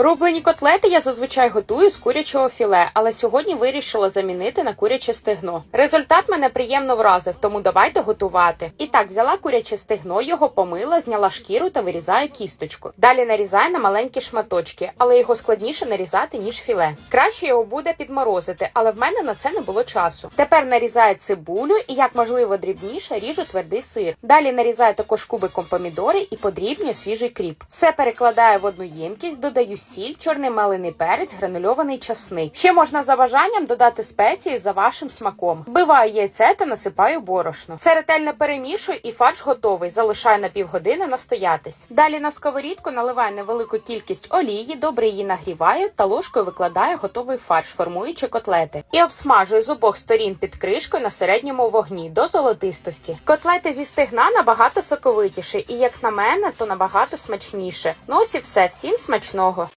Рублені котлети я зазвичай готую з курячого філе, але сьогодні вирішила замінити на куряче стегно. Результат мене приємно вразив, тому давайте готувати. І так, взяла куряче стегно, його помила, зняла шкіру та вирізаю кісточку. Далі нарізаю на маленькі шматочки, але його складніше нарізати, ніж філе. Краще його буде підморозити, але в мене на це не було часу. Тепер нарізаю цибулю і як можливо дрібніше ріжу твердий сир. Далі нарізаю також кубиком помідори і подрібнюю свіжий кріп. Все перекладаю в одну ємкість, додаю сіль, чорний мелений перець, гранульований часник. Ще можна за бажанням додати спеції за вашим смаком. Вбиваю яйце та насипаю борошно. Все ретельно перемішую і фарш готовий. Залишаю на півгодини настоятись. Далі на сковорідку наливаю невелику кількість олії, добре її нагріваю та ложкою викладаю готовий фарш, формуючи котлети. І обсмажую з обох сторін під кришкою на середньому вогні до золотистості. Котлети зі стегна набагато соковитіші, і як на мене, то набагато смачніше. Ну ось і все. Всім смачного.